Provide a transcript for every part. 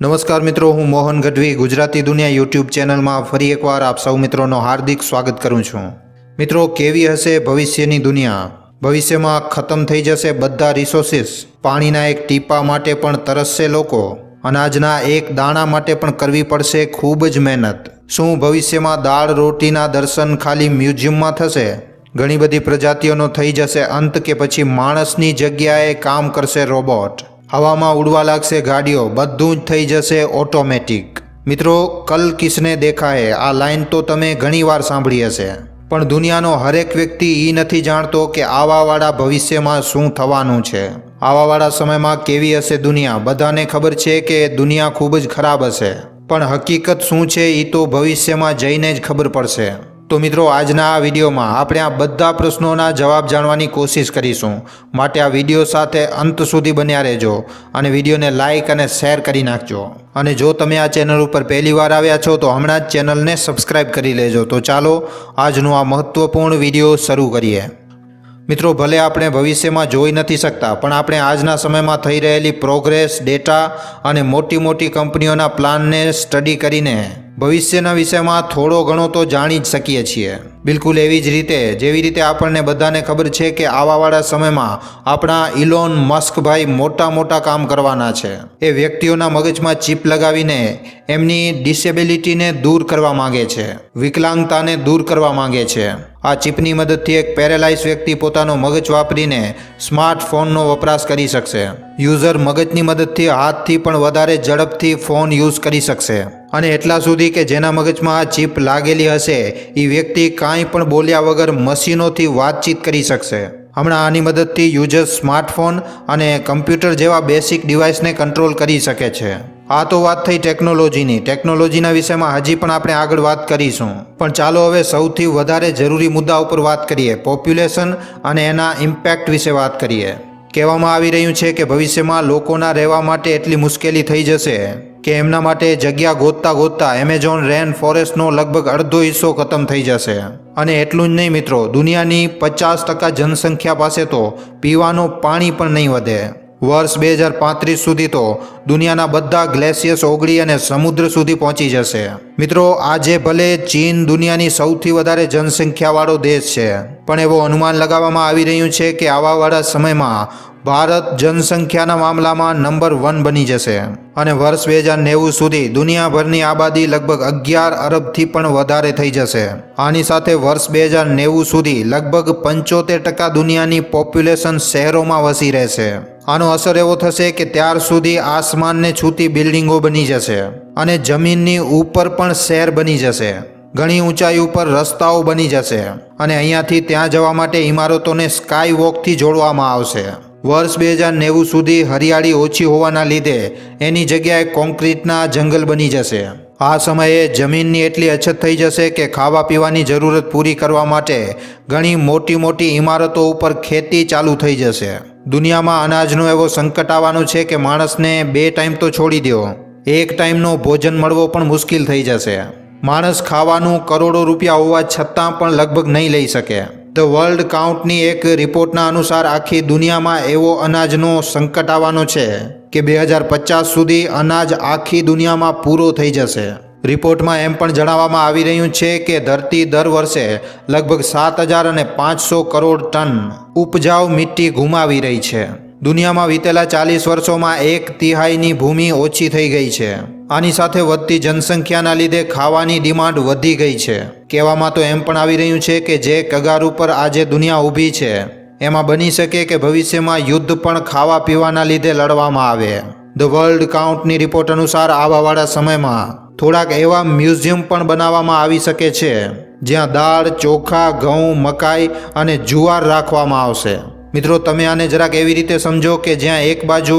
નમસ્કાર મિત્રો, હું મોહન ગઢવી, ગુજરાતી દુનિયા યુટ્યુબ ચેનલમાં ફરી એકવાર આપ સૌ મિત્રોનો હાર્દિક સ્વાગત કરું છું. મિત્રો, કેવી હશે ભવિષ્યની દુનિયા? ભવિષ્યમાં ખતમ થઈ જશે બધા રિસોર્સિસ પાણીના એક ટીપા માટે પણ તરસશે લોકો, અનાજના એક દાણા માટે પણ કરવી પડશે ખૂબ જ મહેનત. શું ભવિષ્યમાં દાળ રોટીના દર્શન ખાલી મ્યુઝિયમમાં થશે? ઘણી બધી પ્રજાતિઓનો થઈ જશે અંત કે પછી માણસની જગ્યાએ કામ કરશે રોબોટ. હવામાં ઉડવા લાગશે ગાડીઓ, બધું જ થઈ જશે ઓટોમેટિક. મિત્રો, કલ કિસને દેખા હે આ લાઈન તો તમે ઘણીવાર સાંભળી હશે. પણ દુનિયાનો હરેક વ્યક્તિ એ નથી જાણતો કે આવાવાળા ભવિષ્યમાં શું થવાનું છે. આવાવાળા સમયમાં કેવી હશે દુનિયા? બધાને ખબર છે કે દુનિયા ખૂબ જ ખરાબ હશે. પણ હકીકત શું છે એ તો ભવિષ્યમાં જઈને જ ખબર પડશે. તો મિત્રો, આજના આ વિડીયોમાં આપણે આ બધા પ્રશ્નોના જવાબ જાણવાની કોશિશ કરીશું. માટે આ વીડિયો સાથે અંત સુધી બન્યા રહેજો અને વિડીયોને લાઇક અને શેર કરી નાખજો. અને જો તમે આ ચેનલ ઉપર પહેલી વાર આવ્યા છો, તો હમણાં જ ચેનલને સબસ્ક્રાઇબ કરી લેજો. તો ચાલો, આજનો આ મહત્વપૂર્ણ વીડિયો શરૂ કરીએ. મિત્રો, ભલે આપણે ભવિષ્યમાં જોઈ નથી શકતા, પણ આપણે આજના સમયમાં થઈ રહેલી પ્રોગ્રેસ ડેટા અને મોટી મોટી કંપનીઓના પ્લાનને સ્ટડી કરીને ભવિષ્યના વિષયમાં થોડો ઘણો તો જાણી જ શકીએ છીએ. બિલકુલ એવી જ રીતે, જેવી રીતે આપણને બધાને ખબર છે કે આવાવાળા સમયમાં આપણા ઇલોન મસ્કભાઈ મોટા મોટા કામ કરવાના છે. એ વ્યક્તિઓના મગજમાં ચીપ લગાવીને એમની ડિસેબિલિટીને દૂર કરવા માંગે છે. વિકલાંગતાને દૂર કરવા માંગે છે. આ ચીપની મદદથી એક પેરેલાઇઝ વ્યક્તિ પોતાનો મગજ વાપરીને સ્માર્ટફોનનો વપરાશ કરી શકશે. યુઝર મગજની મદદથી હાથથી પણ વધારે ઝડપથી ફોન યુઝ કરી શકશે. અને એટલા સુધી કે જેના મગજમાં આ ચીપ લાગેલી હશે એ વ્યક્તિ કાંઈ પણ બોલ્યા વગર મશીનોથી વાતચીત કરી શકશે. હમણાં આની મદદથી યુઝર સ્માર્ટફોન અને કમ્પ્યુટર જેવા બેસિક ડિવાઇસને કંટ્રોલ કરી શકે છે. આ તો વાત થઈ ટેકનોલોજીની. ટેકનોલોજીના વિષયમાં હજી પણ આપણે આગળ વાત કરીશું. પણ ચાલો હવે સૌથી વધારે જરૂરી મુદ્દા ઉપર વાત કરીએ. પોપ્યુલેશન અને એના ઇમ્પેક્ટ વિશે વાત કરીએ. કહેવામાં આવી રહ્યું છે કે ભવિષ્યમાં લોકોના રહેવા માટે એટલી મુશ્કેલી થઈ જશે. કે એમના માટે જગ્યા ગોતતા ગોતતા એમેઝોન રેન ફોરેસ્ટનો લગભગ અડધો હિસ્સો ખતમ થઈ જશે. અને એટલું જ નહીં મિત્રો, દુનિયાની પચાસ ટકા જનસંખ્યા પાસે તો પીવાનું પાણી પણ નહીં વધે. વર્ષ બે હજાર પાંત્રીસ સુધી તો દુનિયાના બધા ગ્લેશિયસ ઓગળી અને સમુદ્ર સુધી પહોંચી જશે. મિત્રો આજે ભલે ચીન દુનિયાની સૌથી વધારે જનસંખ્યાવાળો દેશ છે, પણ એવો અનુમાન લગાવવામાં આવી રહ્યું છે કે આવાવાળા સમયમાં ભારત જનસંખ્યાના મામલામાં નંબર વન બની જશે. અને વર્ષ બે હજાર નેવું સુધી દુનિયાભરની આબાદી લગભગ અગિયાર અરબથી પણ વધારે થઈ જશે. આની સાથે વર્ષ બે હજાર નેવું સુધી લગભગ પંચોતેર ટકા દુનિયાની પોપ્યુલેશન શહેરોમાં વસી રહેશે. આનો અસર એવો થશે કે ત્યાર સુધી આસમાનને છૂતી બિલ્ડિંગો બની જશે. અને જમીનની ઉપર પણ શહેર બની જશે. ઘણી ઊંચાઈ ઉપર રસ્તાઓ બની જશે અને અહીંયાથી ત્યાં જવા માટે ઇમારતોને સ્કાય વોકથી જોડવામાં આવશે. વર્ષ બે હજાર નેવું સુધી હરિયાળી ઓછી હોવાના લીધે એની જગ્યાએ કોન્ક્રીટના જંગલ બની જશે. આ સમયે જમીનની એટલી અછત થઈ જશે કે ખાવા પીવાની જરૂરત પૂરી કરવા માટે ઘણી મોટી મોટી ઇમારતો ઉપર ખેતી ચાલુ થઈ જશે. દુનિયામાં અનાજનો એવો સંકટ આવવાનો છે કે માણસને બે ટાઈમ તો છોડી દો. એક ટાઈમનો ભોજન મળવો પણ મુશ્કેલ થઈ જશે. માણસ ખાવાનું કરોડો રૂપિયા હોવા છતાં પણ લગભગ નહીં લઈ શકે. ધ વર્લ્ડ કાઉન્ટની એક રિપોર્ટના અનુસાર આખી દુનિયામાં એવો અનાજનો સંકટ આવવાનો છે કે બે હજાર પચાસ સુધી અનાજ આખી દુનિયામાં પૂરો થઈ જશે. રિપોર્ટમાં એમ પણ જણાવવામાં આવી રહ્યું છે કે ધરતી દર વર્ષે લગભગ સાત હજાર અને પાંચસો કરોડ ટન ઉપજાઉ મિટ્ટી ગુમાવી રહી છે. દુનિયામાં વીતેલા ચાલીસ વર્ષોમાં એક તિહાઈની ભૂમિ ઓછી થઈ ગઈ છે. આની સાથે વધતી જનસંખ્યાના લીધે ખાવાની ડિમાન્ડ વધી ગઈ છે. કહેવામાં તો એમ પણ આવી રહ્યું છે કે જે કગાર ઉપર આજે દુનિયા ઊભી છે. એમાં બની શકે કે ભવિષ્યમાં યુદ્ધ પણ ખાવા પીવાના લીધે લડવામાં આવે. ધ વર્લ્ડ કાઉન્ટની રિપોર્ટ અનુસાર આવાવાળા સમયમાં થોડાક એવા મ્યુઝિયમ પણ બનાવવામાં આવી શકે છે, જ્યાં દાળ, ચોખા, ઘઉં, મકાઈ અને જુવાર રાખવામાં આવશે. મિત્રો, તમે આને જરાક એવી રીતે સમજો કે જ્યાં એક બાજુ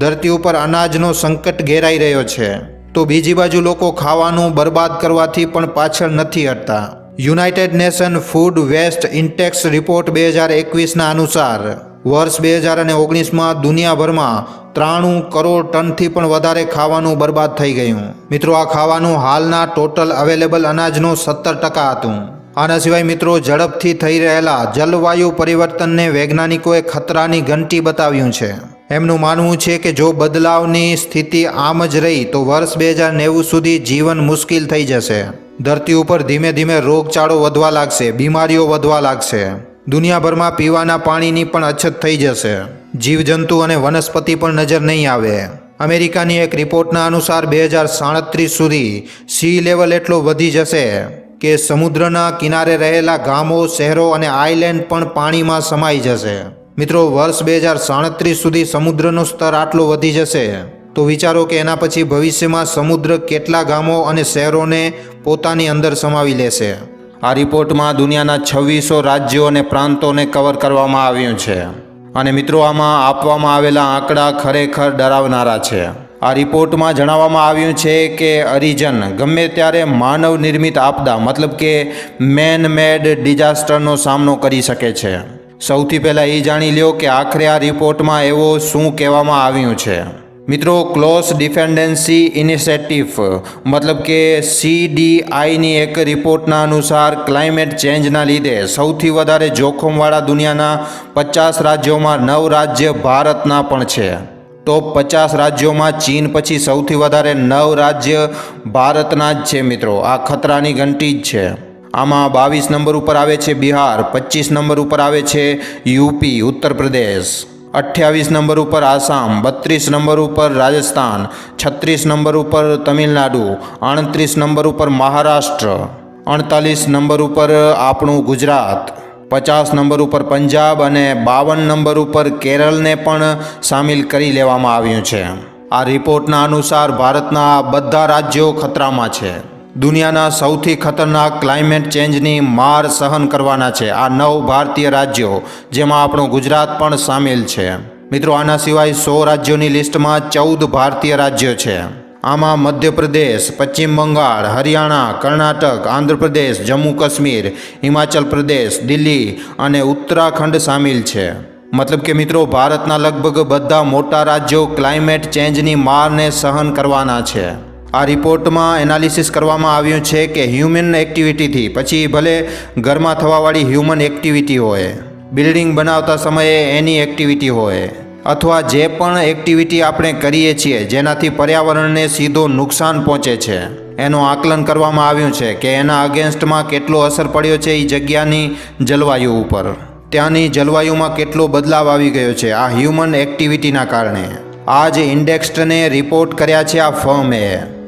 ધરતી ઉપર અનાજનો સંકટ ઘેરાઈ રહ્યો છે, તો બીજી બાજુ લોકો ખાવાનું બરબાદ કરવાથી પણ પાછળ નથી હટતા. United Nation food waste index report બે હજાર એકવીસના અનુસાર, વર્ષ બે હજાર અને ઓગણીસમાં દુનિયાભરમાં ત્રાણું કરોડ ટનથી પણ વધારે ખાવાનું બરબાદ થઈ ગયું. મિત્રો, આ ખાવાનું હાલના ટોટલ અવેલેબલ અનાજનું સત્તર ટકા હતું. આના સિવાય મિત્રો ઝડપથી થઈ રહેલા જલવાયુ પરિવર્તનને વૈજ્ઞાનિકોએ ખતરાની ઘંટી બતાવ્યું છે. એમનું માનવું છે કે જો બદલાવની સ્થિતિ આમ જ રહી, તો વર્ષ બે હજાર નેવું સુધી જીવન મુશ્કેલ થઈ જશે. ધરતી ઉપર ધીમે ધીમે રોગચાળો વધવા લાગશે, બીમારીઓ વધવા લાગશે. દુનિયાભરમાં પીવાના પાણીની પણ અછત થઈ જશે. જીવજંતુ અને વનસ્પતિ પણ નજર નહીં આવે. અમેરિકાની એક રિપોર્ટના અનુસાર બે હજાર સાડત્રીસ સુધી સી લેવલ એટલો વધી જશે. કે સમુદ્રના કિનારે રહેલા ગામો, શહેરો અને આઇલેન્ડ પણ પાણીમાં સમાઈ જશે. મિત્રો, વર્ષ બે હજાર સાડત્રીસ સુધી સમુદ્રનું સ્તર આટલો વધી જશે. તો વિચારો કે એના પછી ભવિષ્યમાં સમુદ્ર કેટલા ગામો અને શહેરોને પોતાની અંદર સમાવી લેશે. આ રિપોર્ટમાં દુનિયાના છવ્વીસો રાજ્યો અને પ્રાંતોને કવર કરવામાં આવ્યું છે. અને મિત્રો, આમાં આપવામાં આવેલા આંકડા ખરેખર ડરાવનારા છે. આ રિપોર્ટમાં જણાવવામાં આવ્યું છે કે અરિજન ગમે ત્યારે માનવ નિર્મિત આપદા, મતલબ કે મેન મેડ ડિઝાસ્ટરનો સામનો કરી શકે છે. સૌથી પહેલાં એ જાણી લ્યો કે આખરે આ રિપોર્ટમાં એવો શું કહેવામાં આવ્યું છે. મિત્રો, ક્લોઝ ડિફેન્ડન્સી ઇનિશિયેટિવ, મતલબ કે સીડીઆઈની એક રિપોર્ટના અનુસાર ક્લાઇમેટ ચેન્જના લીધે સૌથી વધારે જોખમવાળા દુનિયાના પચાસ રાજ્યોમાં નવ રાજ્ય ભારતના પણ છે. ટોપ પચાસ રાજ્યોમાં ચીન પછી સૌથી વધારે નવ રાજ્ય ભારતના જ છે મિત્રો. આ ખતરાની ઘંટી જ છે. આમાં બાવીસ નંબર ઉપર આવે છે બિહાર, પચીસ નંબર ઉપર આવે છે યુપી ઉત્તર પ્રદેશ અઠ્યાવીસ નંબર ઉપર આસામ, બત્રીસ નંબર ઉપર રાજસ્થાન, છત્રીસ નંબર ઉપર તમિલનાડુ આડત્રીસ નંબર ઉપર મહારાષ્ટ્ર અડતાલીસ નંબર ઉપર આપણું ગુજરાત. પચાસ નંબર ઉપર પંજાબ અને બાવન નંબર ઉપર કેરળને પણ સામેલ કરી લેવામાં આવ્યું છે. આ રિપોર્ટના અનુસાર ભારતના બધા રાજ્યો ખતરામાં છે. દુનિયાના સૌથી ખતરનાક ક્લાઇમેટ ચેન્જની માર સહન કરવાના છે આ નવ ભારતીય રાજ્યો, જેમાં આપણું ગુજરાત પણ સામેલ છે. મિત્રો, આના સિવાય સો રાજ્યોની લિસ્ટમાં ચૌદ ભારતીય રાજ્યો છે. આમાં મધ્યપ્રદેશ, પશ્ચિમ બંગાળ, હરિયાણા, કર્ણાટક, આંધ્રપ્રદેશ, જમ્મુ કાશ્મીર, હિમાચલ પ્રદેશ, દિલ્હી અને ઉત્તરાખંડ સામેલ છે. મતલબ કે મિત્રો, ભારતના લગભગ બધા મોટા રાજ્યો ક્લાઇમેટ ચેન્જની મારને સહન કરવાના છે. આ રિપોર્ટમાં એનાલિસિસ કરવામાં આવ્યું છે કે હ્યુમન એક્ટિવિટીથી, પછી ભલે ઘરમાં થવાવાળી હ્યુમન એક્ટિવિટી હોય, બિલ્ડિંગ બનાવતા સમયે એની એક્ટિવિટી હોય અથવા જે પણ એક્ટિવિટી આપણે કરીએ છીએ, જેનાથી પર્યાવરણને સીધો નુકસાન પહોંચે છે. એનું આકલન કરવામાં આવ્યું છે કે એના અગેન્સ્ટમાં કેટલો અસર પડ્યો છે એ જગ્યાની જલવાયુ ઉપર. ત્યાંની જલવાયુમાં કેટલો બદલાવ આવી ગયો છે આ હ્યુમન એક્ટિવિટીના કારણે. આ જ ઇન્ડેક્સ્ડને રિપોર્ટ કર્યા છે આ ફર્મે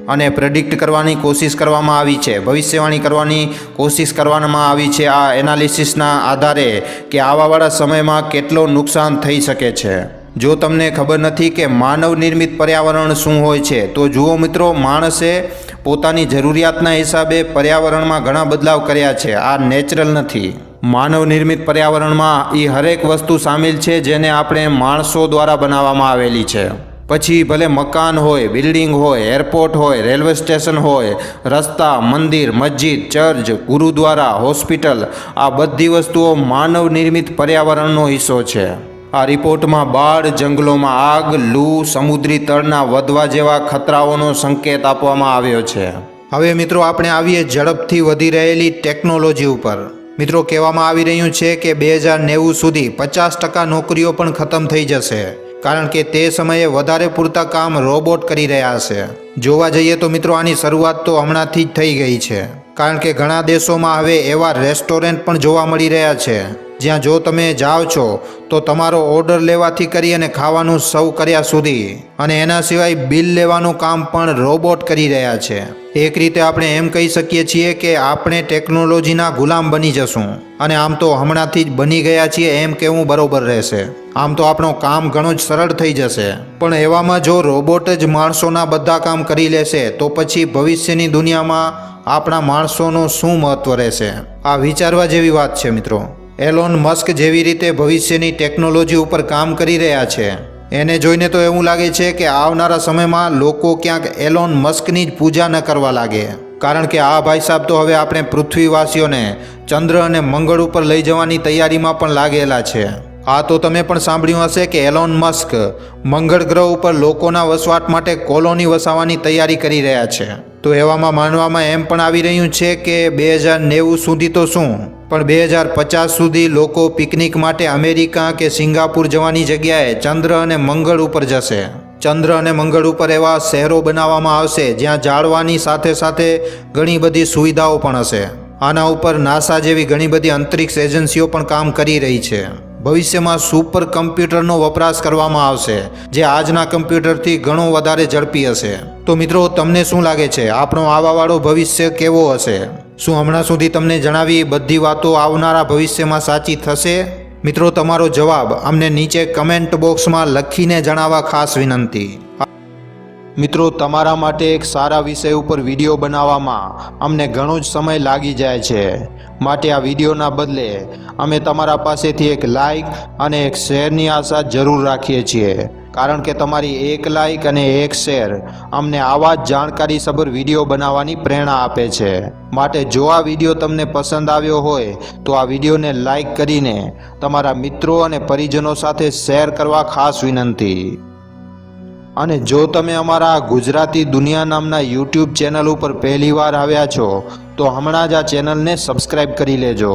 અને પ્રેડિક્ટ કરવાની કોશિશ કરવામાં આવી છે, ભવિષ્યવાણી કરવાની કોશિશ કરવામાં આવી છે આ એનાલિસિસના આધારે કે આવાવાળા સમયમાં કેટલો નુકસાન થઈ શકે છે. જો તમને ખબર નથી કે માનવ નિર્મિત પર્યાવરણ શું હોય છે, તો જુઓ મિત્રો, માણસે પોતાની જરૂરિયાતના હિસાબે પર્યાવરણમાં ઘણા બદલાવ કર્યા છે. આ નેચરલ નથી. માનવ નિર્મિત પર્યાવરણમાં એ હરેક વસ્તુ સામેલ છે, જેને આપણે માણસો દ્વારા બનાવવામાં આવેલી છે. પછી ભલે મકાન હોય, બિલ્ડિંગ હોય, એરપોર્ટ હોય, રેલવે સ્ટેશન હોય, રસ્તા, મંદિર, મસ્જિદ, ચર્ચ, ગુરુદ્વારા, હોસ્પિટલ, આ બધી વસ્તુઓ માનવ નિર્મિત પર્યાવરણનો હિસ્સો છે. આ રિપોર્ટમાં બાળ જંગલોમાં આગ, લૂ, સમુદ્રી તળના વધવા જેવા ખતરાઓનો સંકેત આપવામાં આવ્યો છે. હવે મિત્રો આપણે આવીએ ઝડપથી વધી રહેલી ટેકનોલોજી ઉપર. મિત્રો કહેવામાં આવી રહ્યું છે કે બે હજાર નેવું સુધી પચાસ ટકા નોકરીઓ પણ ખતમ થઈ જશે, કારણ કે તે સમયે વધારે પૂરતા કામ રોબોટ કરી રહ્યા હશે જોવા જઈએ તો મિત્રો આની શરૂઆત તો હમણાંથી જ થઈ ગઈ છે, કારણ કે ઘણા દેશોમાં હવે એવા રેસ્ટોરન્ટ પણ જોવા મળી રહ્યા છે. જ્યાં જો તમે જાઓ છો, તો તમારો ઓર્ડર લેવાથી કરી અને ખાવાનું સૌ કર્યા સુધી. અને એના સિવાય બિલ લેવાનું કામ પણ રોબોટ કરી રહ્યા છે. એક રીતે આપણે એમ કહી શકીએ છીએ કે આપણે ટેકનોલોજીના ગુલામ બની જશું. અને આમ તો હમણાંથી જ બની ગયા છીએ એમ કહેવું બરોબર રહેશે. આમ તો આપણો કામ ઘણું જ સરળ થઈ જશે. પણ એવામાં જો રોબોટ જ માણસોના બધા કામ કરી લેશે, તો પછી ભવિષ્યની દુનિયામાં આપણા માણસોનું શું મહત્વ રહેશે? આ વિચારવા જેવી વાત છે મિત્રો. એલોન મસ્ક જેવી રીતે ભવિષ્યની ટેકનોલોજી ઉપર કામ કરી રહ્યા છે. એને જોઈને તો એવું લાગે છે કે આવનારા સમયમાં લોકો ક્યાંક એલોન મસ્કની જ પૂજા ન કરવા લાગે. કારણ કે આ ભાઈ સાહેબ તો હવે આપણે પૃથ્વીવાસીઓને ચંદ્ર અને મંગળ ઉપર લઈ જવાની તૈયારીમાં પણ લાગેલા છે. આ તો તમે પણ સાંભળ્યું હશે કે એલોન મસ્ક મંગળ ગ્રહ ઉપર લોકોના વસવાટ માટે કોલોની વસાવવાની તૈયારી કરી રહ્યા છે. તો એવામાં માનવામાં એમ પણ આવી રહ્યું છે કે બે હજાર નેવું સુધી તો શું? પણ બે હજાર પચાસ સુધી લોકો પિકનિક માટે અમેરિકા કે સિંગાપુર જવાની જગ્યાએ ચંદ્ર અને મંગળ ઉપર જશે. ચંદ્ર અને મંગળ ઉપર એવા શહેરો બનાવવામાં આવશે જ્યાં જાળવાની સાથે સાથે ઘણી બધી સુવિધાઓ પણ હશે. આના ઉપર નાસા જેવી ઘણી બધી અંતરિક્ષ એજન્સીઓ પણ કામ કરી રહી છે. ભવિષ્યમાં સુપર કમ્પ્યુટરનો વપરાશ કરવામાં આવશે, જે આજના કમ્પ્યુટરથી ઘણો વધારે ઝડપી હશે. તો મિત્રો, તમને શું લાગે છે? આપણો આવાવાળો ભવિષ્ય કેવો હશે? શું હમણાં સુધી તમને જણાવી બધી વાતો આવનારા ભવિષ્યમાં સાચી થશે? મિત્રો, તમારો જવાબ અમને નીચે કમેન્ટ બોક્સમાં લખીને જણાવવા ખાસ વિનંતી. મિત્રો, તમારા માટે એક સારા વિષય ઉપર વીડિયો બનાવવામાં અમને ઘણો જ સમય લાગી જાય છે. માટે આ વિડીયોના બદલે અમે તમારા પાસેથી એક લાઈક અને એક શેરની આશા જરૂર રાખીએ છીએ. કારણ કે તમારી એક લાઇક અને એક શેર અમને આવા જ જાણકારીસભર વીડિયો બનાવવાની પ્રેરણા આપે છે. માટે જો આ વીડિયો તમને પસંદ આવ્યો હોય, તો આ વિડીયોને લાઈક કરીને તમારા મિત્રો અને પરિજનો સાથે શેર કરવા ખાસ વિનંતી. અને જો તમે અમારા ગુજરાતી દુનિયા નામના યુટ્યુબ ચેનલ ઉપર પહેલીવાર આવ્યા છો, તો હમણાં જ આ ચેનલને સબસ્ક્રાઈબ કરી લેજો.